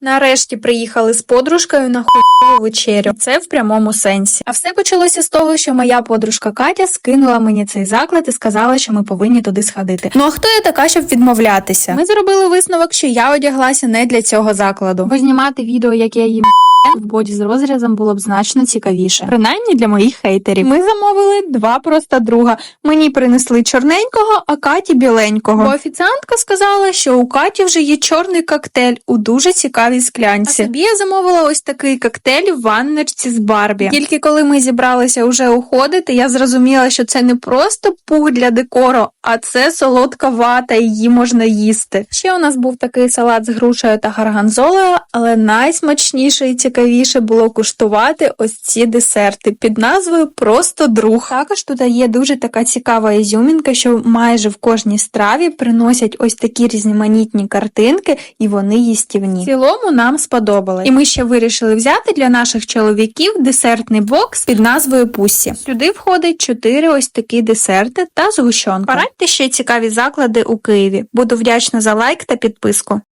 Нарешті приїхали з подружкою на хуйову вечерю. Це в прямому сенсі. А все почалося з того, що моя подружка Катя скинула мені цей заклад і сказала, що ми повинні туди сходити. Ну а хто я така, щоб відмовлятися? Ми зробили висновок, що я одяглася не для цього закладу. Бо знімати відео, як я їм в боді з розрізом було б значно цікавіше. Принаймні для моїх хейтерів. Ми замовили два просто друга. Мені принесли чорненького, а Каті біленького. Бо офіціантка сказала, що у Каті вже є чорний коктейль у дуже цікавій склянці. А собі я замовила ось такий коктейль в ванночці з Барбі. Тільки коли ми зібралися уже уходити, я зрозуміла, що це не просто пух для декору, а це солодка вата, її можна їсти. Ще у нас був такий салат з грушею та гарганзолею, але найсмачніше і цікавіше було куштувати ось ці десерти під назвою Просто друг. Також тут є дуже така цікава ізюмінка, що майже в кожній страві приносять ось такі різноманітні картинки, і вони їстівні. В цілому нам сподобалось. І ми ще вирішили взяти для наших чоловіків десертний бокс під назвою Пуссі. Сюди входить чотири ось такі десерти та згущенка. Порадьте ще цікаві заклади у Києві. Буду вдячна за лайк та підписку.